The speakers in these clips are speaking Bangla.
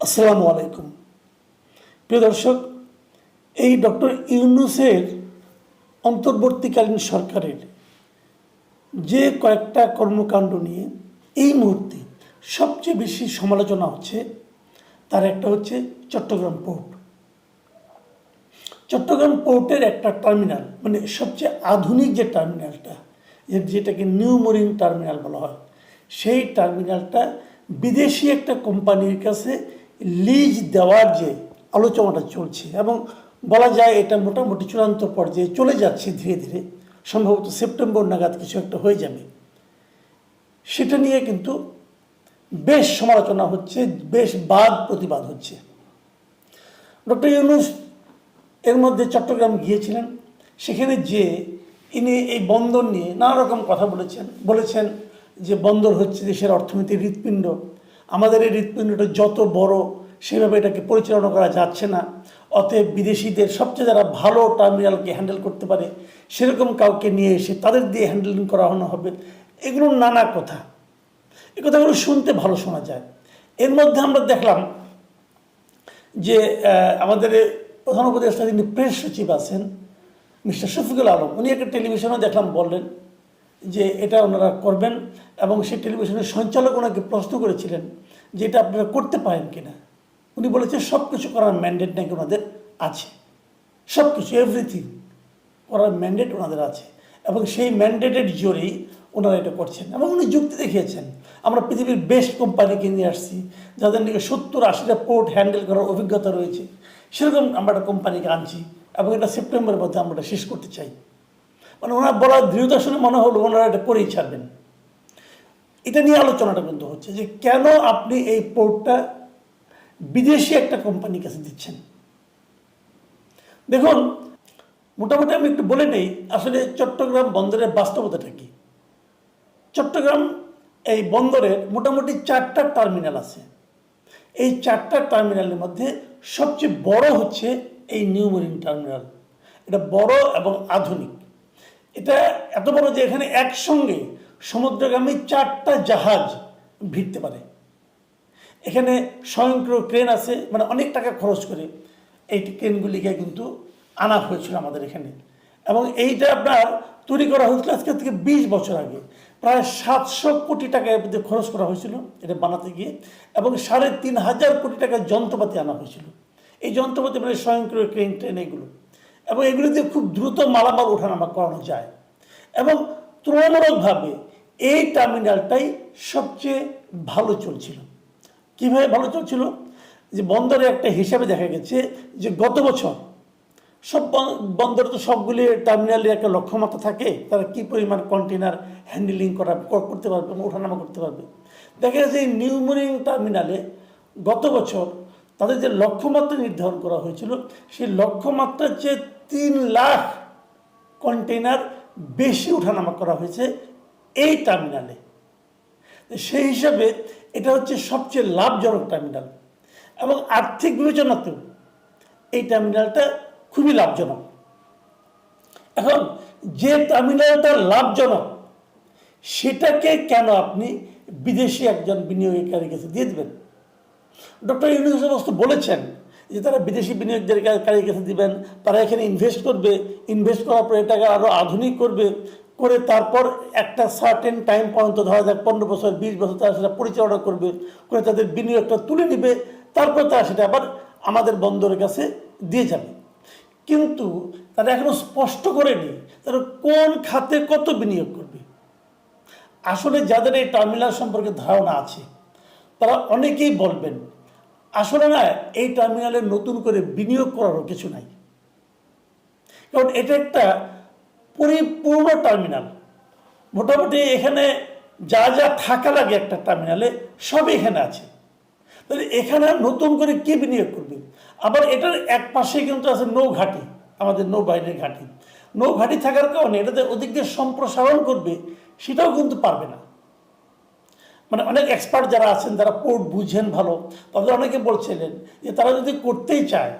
আসসালামু আলাইকুম। প্রিয় দর্শক, এই ডক্টর ইউনুসের অন্তর্বর্তীকালীন সরকারের যে কয়েকটা কর্মকাণ্ড নিয়ে এই মুহূর্তে সবচেয়ে বেশি সমালোচনা হচ্ছে, তার একটা হচ্ছে চট্টগ্রাম পোর্ট। চট্টগ্রাম পোর্টের একটা টার্মিনাল মানে সবচেয়ে আধুনিক যে টার্মিনালটা যেটাকে নিউ মরিন টার্মিনাল বলা হয়, সেই টার্মিনালটা বিদেশি একটা কোম্পানির কাছে লিজ দেওয়ার যে আলোচনাটা চলছে এবং বলা যায় এটা মোটামুটি চূড়ান্ত পর্যায়ে চলে যাচ্ছে ধীরে ধীরে, সম্ভবত সেপ্টেম্বর নাগাদ কিছু একটা হয়ে যাবে। সেটা নিয়ে কিন্তু বেশ সমালোচনা হচ্ছে, বেশ বাদ প্রতিবাদ হচ্ছে। ডক্টর ইউনুস এর মধ্যে চট্টগ্রাম গিয়েছিলেন, সেখানে যে ইনি এই বন্দর নিয়ে নানা রকম কথা বলেছেন বলেছেন যে বন্দর হচ্ছে দেশের অর্থনীতির হৃৎপিণ্ড। আমাদের এই হৃৎপিণ্ডটা যত বড়, সেভাবে এটাকে পরিচালনা করা যাচ্ছে না। অতএব বিদেশিদের সবচেয়ে যারা ভালো টার্মিনালকে হ্যান্ডেল করতে পারে, সেরকম কাউকে নিয়ে এসে তাদের দিয়ে হ্যান্ডেলিং করানো হবে। এগুলো নানা কথা। এই কথাগুলো শুনতে ভালো শোনা যায়। এর মধ্যে আমরা দেখলাম যে আমাদের প্রধান উপদেষ্টা যিনি প্রেস সচিব আছেন, মিস্টার শফিকুল আলম, উনি একটা টেলিভিশনে দেখলাম বললেন। যে এটা ওনারা করবেন এবং সেই টেলিভিশনের সঞ্চালক ওনাকে প্রশ্ন করেছিলেন যে এটা আপনারা করতে পারেন কিনা। উনি বলেছেন সব কিছু করার ম্যান্ডেট নাকি ওনাদের আছে। সব কিছু এভরিথিং করার ম্যান্ডেট ওনাদের আছে এবং সেই ম্যান্ডেটের জোরেই ওনারা এটা করছেন এবং উনি যুক্তি দেখিয়েছেন। আমরা পৃথিবীর বেস্ট কোম্পানিকে নিয়ে আসছি, যাদের নাকি সত্তর আশিটা পোর্ট হ্যান্ডেল করার অভিজ্ঞতা রয়েছে। সেরকম আমরা একটা কোম্পানিকে আনছি এবং এটা সেপ্টেম্বরের মধ্যে আমরা শেষ করতে চাই। মানে ওনার বলার দৃঢ়তা শুনে মনে হলো ওনারা এটা করেই ছাড়বেন। এটা নিয়ে আলোচনাটা কিন্তু হচ্ছে যে কেন আপনি এই পোর্টটা বিদেশি একটা কোম্পানির কাছে দিচ্ছেন? দেখুন, মোটামুটি আমি একটু বলে নেই, আসলে চট্টগ্রাম বন্দরের বাস্তবতাটা কি? চট্টগ্রাম এই বন্দরের মোটামুটি চারটা টার্মিনাল আছে। এই চারটা টার্মিনালের মধ্যে সবচেয়ে বড় হচ্ছে এই নিউ মেরিন টার্মিনাল। এটা বড় এবং আধুনিক। এটা এত বড় যে এখানে একসঙ্গে সমুদ্রগামী চারটা জাহাজ ভিড়তে পারে। এখানে স্বয়ংক্রিয় ক্রেন আছে মানে অনেক টাকা খরচ করে এই ক্রেনগুলিকে কিন্তু আনা হয়েছিল আমাদের এখানে। এবং এইটা আপনার তৈরি করা হয়েছিল আজকে থেকে বিশ বছর আগে। প্রায় সাতশো কোটি টাকা এর খরচ করা হয়েছিল এটা বানাতে গিয়ে, এবং সাড়ে তিন হাজার কোটি টাকার যন্ত্রপাতি আনা হয়েছিল। এই যন্ত্রপাতি মানে স্বয়ংক্রিয় ক্রেন, ট্রেন এগুলো এবং এগুলোতে খুব দ্রুত মালামাল ওঠানামা করানো যায়। এবং তুলনামূলকভাবে এই টার্মিনালটাই সবচেয়ে ভালো চলছিল। কীভাবে ভালো চলছিল? যে বন্দরে একটা হিসাবে দেখা গেছে যে গত বছর সব বন- বন্দরে তো সবগুলি টার্মিনালের একটা লক্ষ্যমাত্রা থাকে, তারা কি পরিমাণ কন্টেনার হ্যান্ডেলিং করা করতে পারবে এবং ওঠানামা করতে পারবে। দেখা গেছে এই নিউমোরিং টার্মিনালে গত বছর তাদের যে লক্ষ্যমাত্রা নির্ধারণ করা হয়েছিল, সেই লক্ষ্যমাত্রার চেয়ে তিন লাখ কন্টেনার বেশি ওঠানামা করা হয়েছে এই টার্মিনালে সেই হিসাবে এটা হচ্ছে সবচেয়ে লাভজনক টার্মিনাল এবং আর্থিক বিবেচনাতেও এই টার্মিনালটা খুবই লাভজনক। এখন যে টার্মিনালটা লাভজনক, সেটাকে কেন আপনি বিদেশি একজন বিনিয়োগকারীর কাছে দিয়ে দেবেন? ডক্টর অবশ্য বলেছেন যে তারা বিদেশি বিনিয়োগকারীর কাছে দিবেন, তারা এখানে ইনভেস্ট করবে ইনভেস্ট করার পরে এটাকে আরও আধুনিক করবে, করে তারপর একটা সার্টেন টাইম পর্যন্ত, ধরা যাক পনেরো বছর, বিশ বছর তারা সেটা পরিচালনা করবে, করে তাদের বিনিয়োগটা তুলে নেবে, তারপর তারা সেটা আবার আমাদের বন্দরের কাছে দিয়ে যাবে। কিন্তু তারা এখনও স্পষ্ট করেনি তারা কোন খাতে কত বিনিয়োগ করবে। আসলে যাদের এই টার্মিনাল সম্পর্কে ধারণা আছে, তারা অনেকেই বলবেন আসলে না, এই টার্মিনালে নতুন করে বিনিয়োগ করারও কিছু নাই। কারণ এটা একটা পরিপূর্ণ টার্মিনাল মোটামুটি এখানে যা যা থাকা লাগে একটা টার্মিনালে সবই এখানে আছে। তাহলে এখানে নতুন করে কে বিনিয়োগ করবে? আবার এটার এক পাশে কিন্তু আছে নৌঘাটি, আমাদের নৌবাহিনীর ঘাঁটি। নৌঘাটি থাকার কারণে এটাতে ওদিক দিয়ে সম্প্রসারণ করবে, সেটাও কিন্তু পারবে না। মানে অনেক এক্সপার্ট যারা আছেন, যারা পোর্ট বুঝেন ভালো, তাদের অনেকে বলছিলেন যে তারা যদি করতেই চায়,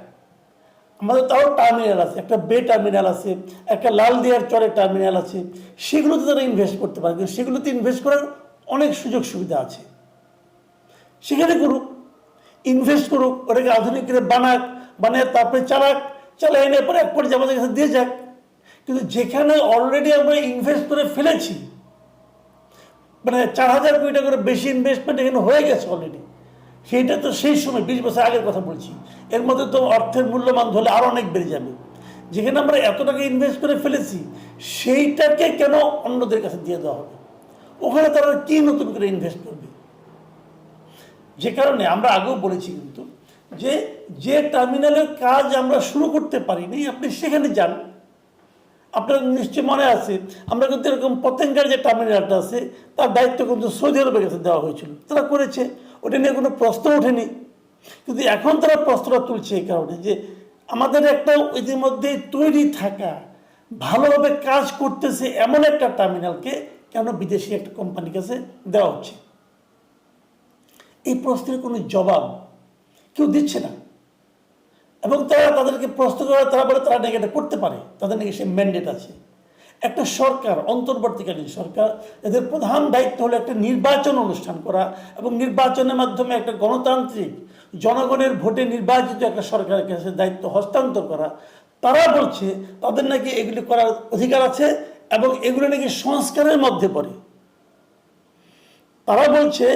আমাদের তাও টার্মিনাল আছে, একটা বে টার্মিনাল আছে, একটা লাল দিয়ার চরে টার্মিনাল আছে সেগুলোতে তারা ইনভেস্ট করতে পারে, কিন্তু সেগুলোতে ইনভেস্ট করার অনেক সুযোগ সুবিধা আছে। সেখানে করুক ইনভেস্ট করুক, ওটাকে আধুনিক করে বানাক, বানিয়ে তারপরে চালাক চালাই এনে পরে এক পর্যায়ে আমাদের কাছে দিয়ে যাক। কিন্তু যেখানে অলরেডি আমরা ইনভেস্ট করে ফেলেছি মানে চার হাজার কোটি টাকা করে বেশি ইনভেস্টমেন্ট এখানে হয়ে গেছে অলরেডি সেইটা তো সেই সময়, বিশ বছর আগের কথা বলছি। এর মধ্যে তো অর্থের মূল্যমান ধরলে আরও অনেক বেড়ে যাবে। যেখানে আমরা এত টাকা ইনভেস্ট করে ফেলেছি, সেইটাকে কেন অন্যদের কাছে দিয়ে দেওয়া হবে? ওখানে তারা কী নতুন করে ইনভেস্ট করবে? যে কারণে আমরা আগেও বলেছি কিন্তু যে যে টার্মিনালের কাজ আমরা শুরু করতে পারিনি, আপনি সেখানে যান। আপনার নিশ্চয় মনে আছে, আমরা কিন্তু এরকম পতেঙ্গার যে টার্মিনালটা আছে, তার দায়িত্ব কিন্তু সৌদি আরবের কাছে দেওয়া হয়েছিল। তারা করেছে, ওটা নিয়ে কোনো প্রশ্ন ওঠেনি। কিন্তু এখন তারা প্রশ্নটা তুলছে এই কারণে যে আমাদের একটা ইতিমধ্যে তৈরি থাকা, ভালোভাবে কাজ করতেছে এমন একটা টার্মিনালকে কেন বিদেশি একটা কোম্পানির কাছে দেওয়া হচ্ছে? এই প্রশ্নের কোনো জবাব কেউ দিচ্ছে না। এবং তারা তাদেরকে প্রশ্ন করে তারা বলে তারা নাকি এটা করতে পারে। তাদের নাকি সে ম্যান্ডেট আছে। একটা সরকার, অন্তর্বর্তীকালীন সরকার, এদের প্রধান দায়িত্ব হলো একটা নির্বাচন অনুষ্ঠান করা এবং নির্বাচনের মাধ্যমে একটা গণতান্ত্রিক জনগণের ভোটে নির্বাচিত একটা সরকারের কাছে দায়িত্ব হস্তান্তর করা। তারা বলছে তাদের নাকি এগুলি করার অধিকার আছে এবং এগুলো নাকি সংস্কারের মধ্যে পড়ে। তারা বলছে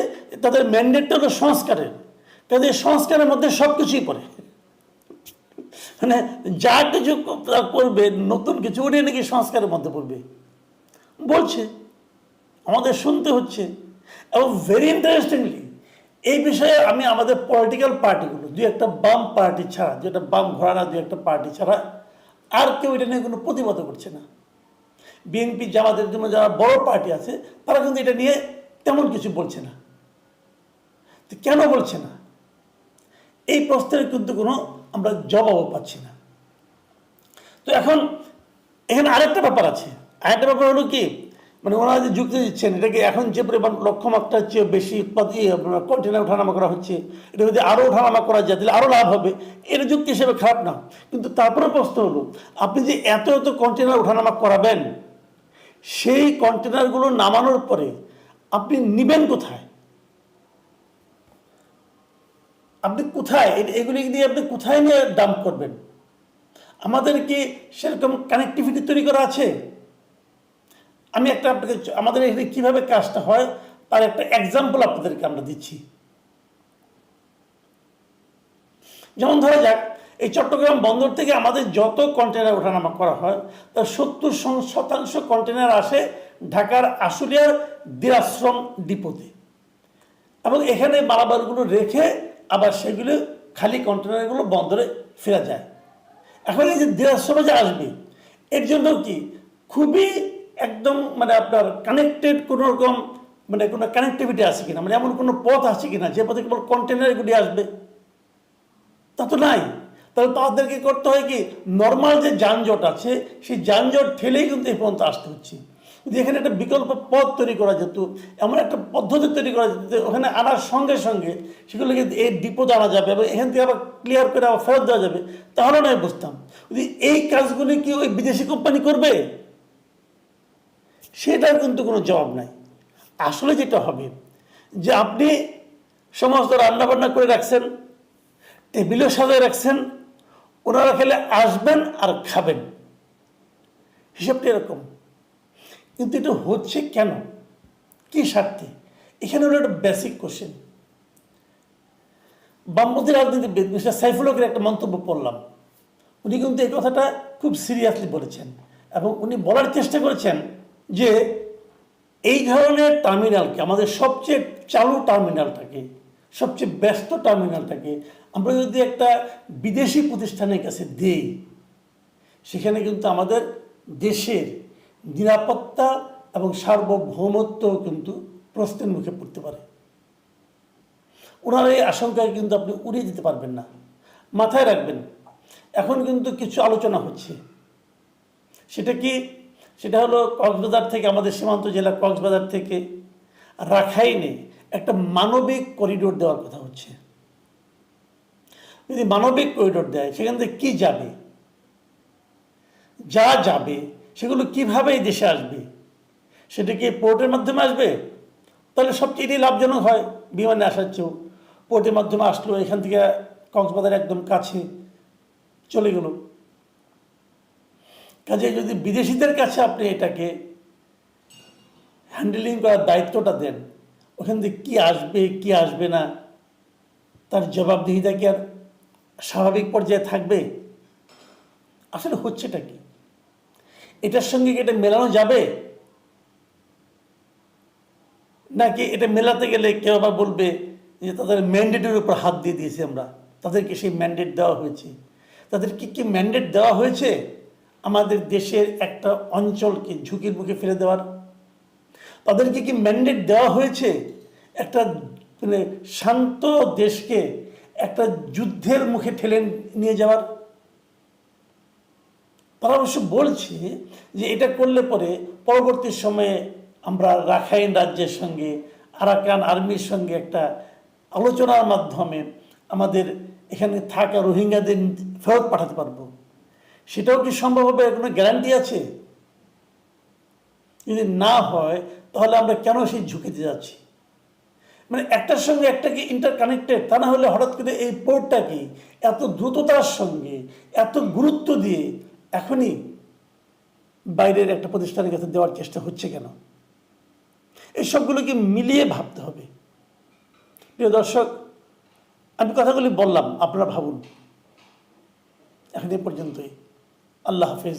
তাদের ম্যান্ডেটটা হলো সংস্কারের। তাদের সংস্কারের মধ্যে সব কিছুই পড়ে। মানে যা কিছু করবে, নতুন কিছু ওটাই নাকি সংস্কারের মধ্যে পড়বে। বলছে, আমাদের শুনতে হচ্ছে, এবং ভেরি ইন্টারেস্টিংলি এই বিষয়ে আমি আমাদের পলিটিক্যাল পার্টিগুলো দুই একটা বাম পার্টি ছাড়া যেটা বাম ঘোরানা, দুই একটা পার্টি ছাড়া, আর কেউ এটা নিয়ে কোনো প্রতিবাদ করছে না। বিএনপি জামাতের জন্য যারা বড় পার্টি আছে, তারা কিন্তু এটা নিয়ে তেমন কিছু বলছে না। তো কেন বলছে না? এই প্রশ্নের কিন্তু কোনো আমরা জবাবও পাচ্ছি না। তো এখন এখানে আরেকটা ব্যাপার আছে। আরেকটা ব্যাপার হলো কি মানে ওনারা যে যুক্তি দিচ্ছেন, এটাকে এখন যে পরিমাণ লক্ষ্যমাত্রার চেয়ে বেশি কন্টেনার ওঠানামা করা হচ্ছে এটা যদি আরও ওঠানামা করা যায়, তাহলে আরও লাভ হবে। এটা যুক্তি হিসেবে খারাপ না। কিন্তু তারপরে প্রশ্ন হলো, আপনি যে এত এত কন্টেনার ওঠানামা করাবেন, সেই কন্টেনারগুলো নামানোর পরে আপনি নিবেন কোথায়? আপনি কোথায়? এগুলি দিয়ে আপনি কোথায় নিয়ে ডাম্প করবেন? আমাদের কি সেরকম কানেক্টিভিটি তৈরি করা আছে? আমি একটা আপনাকে আমাদের এখানে কীভাবে কাজটা হয়, তার একটা এক্সাম্পল আপনাদেরকে আমরা দিচ্ছি। যেমন ধরা যাক, এই চট্টগ্রাম বন্দর থেকে আমাদের যত কন্টেনার ওঠানামা করা হয়, তার সত্তর শতাংশ কন্টেনার আসে ঢাকার আশুলিয়ার দিরাশ্রম ডিপোতে এবং এখানে মালামালগুলো রেখে আবার সেগুলো খালি কন্টেনারগুলো বন্দরে ফেরা যায়। এখন এই যে দেড়াশ্রমে যে আসবে, এর জন্য কি খুবই একদম মানে আপনার কানেক্টেড কোনো রকম মানে কোনো কানেক্টিভিটি আছে কিনা মানে এমন কোনো পথ আছে কিনা, যে পথে কেবল কন্টেনারগুলি আসবে? তা তো নাই। তাহলে তাদেরকে করতে হয় কি নর্মাল যে যানজট আছে, সেই যানজট ঠেলেই কিন্তু এই পর্যন্ত আসতে হচ্ছে। যদি এখানে একটা বিকল্প পথ তৈরি করা যেত, এমন একটা পদ্ধতি তৈরি করা যেত, ওখানে আনার সঙ্গে সঙ্গে সেগুলোকে এই ডিপোতে আনা যাবে এবং এখান থেকে আবার ক্লিয়ার করে আবার ফেরত দেওয়া যাবে, তাহলে নয় বুঝতাম। যদি এই কাজগুলি কি ওই বিদেশি কোম্পানি করবে? সেটার কিন্তু কোনো জবাব নাই। আসলে যেটা হবে, যে আপনি সমস্ত রান্নাবান্না করে রাখছেন, টেবিলও সাজায় রাখছেন, ওনারা খেলে আসবেন আর খাবেন। হিসাবটা এরকম। কিন্তু এটা হচ্ছে কেন? কি স্বার্থে? এখানে হলো একটা বেসিক কোশ্চেন বামপন্থী রাজনীতিবিদ মিস্টার সাইফুল হকের একটা মন্তব্য পড়লাম। উনি কিন্তু এই কথাটা খুব সিরিয়াসলি বলেছেন এবং উনি বলার চেষ্টা করেছেন যে এই ধরনের টার্মিনালকে আমাদের সবচেয়ে চালু টার্মিনালটাকে সবচেয়ে ব্যস্ত টার্মিনালটাকে আমরা যদি একটা বিদেশি প্রতিষ্ঠানের কাছে দেই, সেখানে কিন্তু আমাদের দেশের নিরাপত্তা এবং সার্বভৌমত্ব কিন্তু প্রশ্নের মুখে পড়তে পারে। ওনার এই আশঙ্কায় কিন্তু আপনি উড়িয়ে দিতে পারবেন না। মাথায় রাখবেন, এখন কিন্তু কিছু আলোচনা হচ্ছে। সেটা কি? সেটা হলো কক্সবাজার থেকে, আমাদের সীমান্ত জেলা কক্সবাজার থেকে রাখাইনে একটা মানবিক করিডোর দেওয়ার কথা হচ্ছে। যদি মানবিক করিডোর দেয়, সেখান থেকে কী যাবে? যা যাবে সেগুলো কীভাবে এই দেশে আসবে? সেটা কি পোর্টের মাধ্যমে আসবে? তাহলে সবচেয়ে লাভজনক হয় বিমানে আসার চেয়েও। পোর্টের মাধ্যমে আসলো, এখান থেকে কক্সবাজার একদম কাছে চলে গেল। কাজে যদি বিদেশিদের কাছে আপনি এটাকে হ্যান্ডেলিং করার দায়িত্বটা দেন, ওখান থেকে কী আসবে, কি আসবে না, তার জবাবদিহিতা কি আর স্বাভাবিক পর্যায়ে থাকবে? আসলে হচ্ছেটা কি? এটার সঙ্গে এটা মেলানো যাবে? নাকি এটা মেলাতে গেলে কেউ আবার বলবে যে তাদের ম্যান্ডেটের উপর হাত দিয়ে দিয়েছি আমরা? তাদেরকে সেই ম্যান্ডেট দেওয়া হয়েছে। তাদের কি কি ম্যান্ডেট দেওয়া হয়েছে? আমাদের দেশের একটা অঞ্চলকে ঝুঁকির মুখে ফেলে দেওয়ার। তাদেরকে কি ম্যান্ডেট দেওয়া হয়েছে? একটা মানে শান্ত দেশকে একটা যুদ্ধের মুখে ঠেলে নিয়ে যাওয়ার। তারা অবশ্য বলছে যে এটা করলে পরে পরবর্তী সময়ে আমরা রাখাইন রাজ্যের সঙ্গে, আরাকান আর্মির সঙ্গে একটা আলোচনার মাধ্যমে আমাদের এখানে থাকা রোহিঙ্গাদের ফেরত পাঠাতে পারব। সেটাও কি সম্ভব হবে? কোনো গ্যারান্টি আছে? যদি না হয়, তাহলে আমরা কেন সেই ঝুঁকিতে যাচ্ছি? মানে একটার সঙ্গে একটা কি ইন্টার কানেক্টেড তা না হলে হঠাৎ করে এই পোর্টটাকে এত দ্রুততার সঙ্গে, এত গুরুত্ব দিয়ে এখনই বাইরের একটা প্রতিষ্ঠানের কাছে দেওয়ার চেষ্টা হচ্ছে কেন? এই সবগুলোকে মিলিয়ে ভাবতে হবে। প্রিয় দর্শক, আমি কথাগুলি বললাম, আপনারা ভাবুন। এখন এ পর্যন্তই। আল্লাহ হাফেজ।